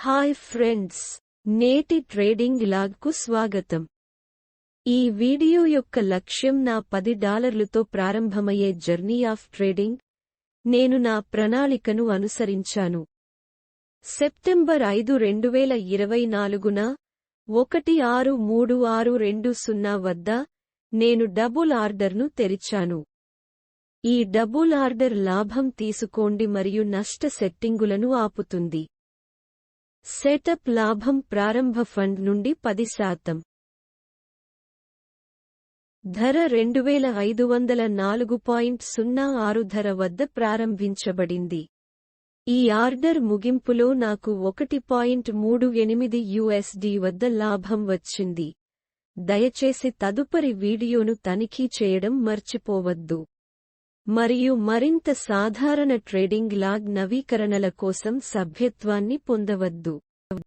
Hi friends నేటి trading లాగ్కు స్వాగతం. ఈ వీడియో యొక్క లక్ష్యం నా పది డాలర్లతో ప్రారంభమయ్యే జర్నీ ఆఫ్ ట్రేడింగ్ నేను నా ప్రణాళికను అనుసరించాను. సెప్టెంబర్ ఐదు రెండువేల ఇరవై నాలుగున ఒకటి ఆరు మూడు ఆరు రెండు సున్నా వద్ద నేను డబుల్ ఆర్డర్ను తెరిచాను. ఈ డబుల్ ఆర్డర్ లాభం తీసుకోండి మరియు నష్ట సెట్టింగులను ఆపుతుంది. సెటప్ లాభం ప్రారంభ ఫండ్ నుండి పది శాతం. ధర రెండు వేల ఐదు వందల నాలుగు పాయింట్ సున్నా ఆరు ధర వద్ద ప్రారంభించబడింది. ఈ ఆర్డర్ ముగింపులో నాకు ఒకటి పాయింట్ మూడు ఎనిమిది యుఎస్డి వద్ద లాభం వచ్చింది. దయచేసి తదుపరి వీడియోను తనిఖీ చేయడం మర్చిపోవద్దు. మరియు మరింత సాధారణ ట్రేడింగ్ లాగ్ నవీకరణల కోసం సభ్యత్వాన్ని పొందవద్దు.